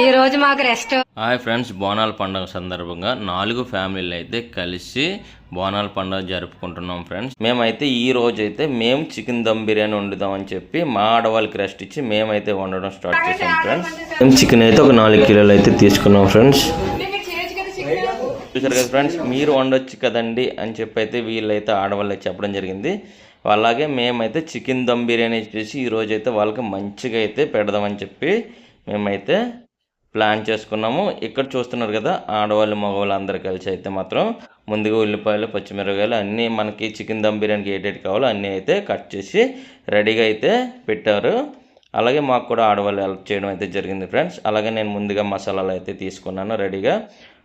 ఈ రోజు మాకు రెస్ట్ హాయ్ ఫ్రెండ్స్ బోనాల పండుగ సందర్భంగా నాలుగు ఫ్యామిలీలు అయితే కలిసి బోనాల పండుగ జరుపుకుంటున్నాం ఫ్రెండ్స్. మేమైతే ఈ రోజు అయితే మేము చికెన్ దమ్ బిర్యానీ వండుదాం అని చెప్పి మా ఆడవాళ్ళకి రెస్ట్ ఇచ్చి మేమైతే వండడం స్టార్ట్ చేసాం ఫ్రెండ్స్. మేము చికెన్ అయితే ఒక నాలుగు కిలోలు అయితే తీసుకున్నాం ఫ్రెండ్స్. చూసారు కదా ఫ్రెండ్స్ మీరు వండొచ్చు కదండి అని చెప్పి అయితే వీళ్ళైతే ఆడవాళ్ళు చెప్పడం జరిగింది. అలాగే మేమైతే చికెన్ దమ్ బిర్యానీ చేసి ఈ రోజు అయితే వాళ్ళకి మంచిగా అయితే పెడదామని చెప్పి మేమైతే ప్లాన్ చేసుకున్నాము. ఇక్కడ చూస్తున్నారు కదా ఆడవాళ్ళు మగవాళ్ళు అందరు కలిసి అయితే మాత్రం ముందుగా ఉల్లిపాయలు పచ్చిమిరపకాయలు అన్నీ మనకి చికెన్ దమ్ బిర్యానీకి ఏటేటి కావాలో అన్నీ అయితే కట్ చేసి రెడీగా అయితే పెట్టారు. అలాగే మాకు కూడా ఆడవాళ్ళు హెల్ప్ చేయడం అయితే జరిగింది ఫ్రెండ్స్. అలాగే నేను ముందుగా మసాలాలు అయితే తీసుకున్నాను రెడీగా.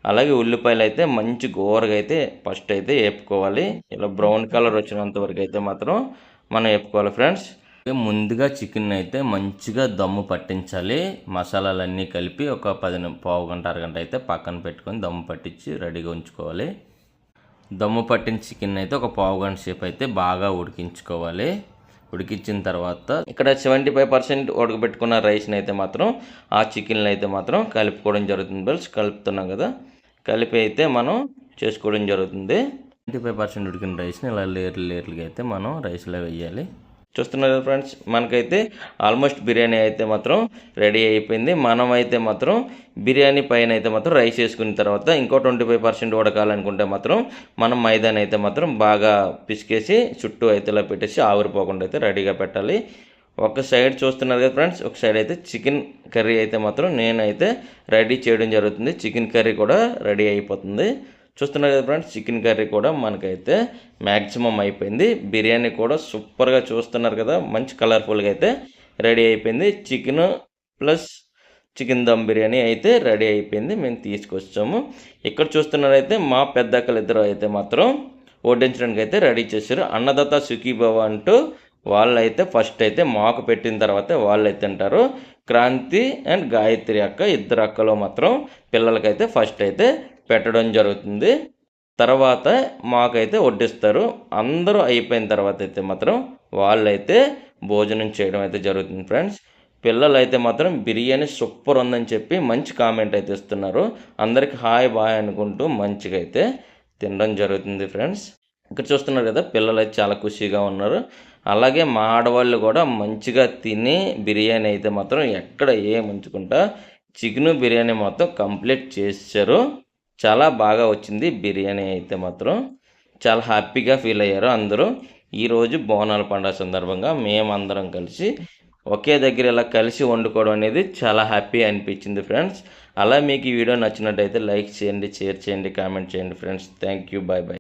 అలాగే ఉల్లిపాయలు అయితే మంచి గోరగా అయితే ఫస్ట్ అయితే వేపుకోవాలి ఇలా బ్రౌన్ కలర్ వచ్చినంత వరకు అయితే మాత్రం మనం వేపుకోవాలి ఫ్రెండ్స్. ముందుగా చికెన్ అయితే మంచిగా దమ్ము పట్టించాలి. మసాలాలన్నీ కలిపి ఒక పది పావు గంట అరగంట అయితే పక్కన పెట్టుకొని దమ్ము పట్టించి రెడీగా ఉంచుకోవాలి. దమ్ము పట్టిన చికెన్ అయితే ఒక పావు గంట సేపు అయితే బాగా ఉడికించుకోవాలి. ఉడికించిన తర్వాత ఇక్కడ సెవెంటీ ఫైవ్ పర్సెంట్ ఉడకబెట్టుకున్న రైస్ని అయితే మాత్రం ఆ చికెన్లు అయితే మాత్రం కలుపుకోవడం జరుగుతుంది బల్స్ కలుపుతున్నాం కదా. కలిపి అయితే మనం చేసుకోవడం జరుగుతుంది. సెవెంటీ ఫైవ్ పర్సెంట్ ఉడికిన రైస్ని ఇలా లేయర్లు లేయర్లుగా అయితే మనం రైస్లో వేయాలి. చూస్తున్నారు కదా ఫ్రెండ్స్ మనకైతే ఆల్మోస్ట్ బిర్యానీ అయితే మాత్రం రెడీ అయిపోయింది. మనం అయితే మాత్రం బిర్యానీ పైన అయితే మాత్రం రైస్ వేసుకున్న తర్వాత ఇంకో ట్వంటీ ఫైవ్ పర్సెంట్ ఉడకాలనుకుంటే మాత్రం మనం మైదాని అయితే మాత్రం బాగా పిసికేసి చుట్టూ అయితే ఇలా పెట్టేసి ఆవిరిపోకుండా అయితే రెడీగా పెట్టాలి. ఒక సైడ్ చూస్తున్నారు కదా ఫ్రెండ్స్ ఒక సైడ్ అయితే చికెన్ కర్రీ అయితే మాత్రం నేనైతే రెడీ చేయడం జరుగుతుంది. చికెన్ కర్రీ కూడా రెడీ అయిపోతుంది. చూస్తున్నారు కదా ఫ్రెండ్స్ చికెన్ కర్రీ కూడా మనకైతే మ్యాక్సిమం అయిపోయింది. బిర్యానీ కూడా సూపర్గా చూస్తున్నారు కదా మంచి కలర్ఫుల్గా అయితే రెడీ అయిపోయింది. Chicken plus chicken dum biryani అయితే రెడీ అయిపోయింది మేము తీసుకొచ్చాము. ఇక్కడ చూస్తున్నారైతే మా పెద్దక్కలు ఇద్దరు అయితే మాత్రం వడ్డించడానికి అయితే రెడీ చేశారు. అన్నదాత సుఖీభవ అంటూ వాళ్ళైతే ఫస్ట్ అయితే మాకు పెట్టిన తర్వాత వాళ్ళైతే తింటారు. క్రాంతి అండ్ గాయత్రి అక్క ఇద్దరు అక్కలో మాత్రం పిల్లలకైతే ఫస్ట్ అయితే పెట్టడం జరుగుతుంది. తర్వాత మాకైతే వడ్డిస్తారు. అందరూ అయిపోయిన తర్వాత అయితే మాత్రం వాళ్ళైతే భోజనం చేయడం అయితే జరుగుతుంది ఫ్రెండ్స్. పిల్లలు అయితే మాత్రం బిర్యానీ సూపర్ ఉందని చెప్పి మంచి కామెంట్ అయితే ఇస్తున్నారు. అందరికి హాయ్ బాయ్ అనుకుంటూ మంచిగా అయితే తినడం జరుగుతుంది ఫ్రెండ్స్. ఇక్కడ చూస్తున్నారు కదా పిల్లలు అయితే చాలా ఖుషిగా ఉన్నారు. అలాగే మా ఆడవాళ్ళు కూడా మంచిగా తిని బిర్యానీ అయితే మాత్రం ఎక్కడ ఏం ఉంచుకుంటా చికెన్ బిర్యానీ మొత్తం కంప్లీట్ చేశారు. చాలా బాగా వచ్చింది బిర్యానీ అయితే మాత్రం. చాలా హ్యాపీగా ఫీల్ అయ్యారు అందరూ. ఈరోజు బోనాల పండుగ సందర్భంగా మేమందరం కలిసి ఒకే దగ్గర ఇలా కలిసి వండుకోవడం అనేది చాలా హ్యాపీ అనిపించింది ఫ్రెండ్స్. అలా మీకు ఈ వీడియో నచ్చినట్టయితే లైక్ చేయండి షేర్ చేయండి కామెంట్ చేయండి friends. Thank you bye bye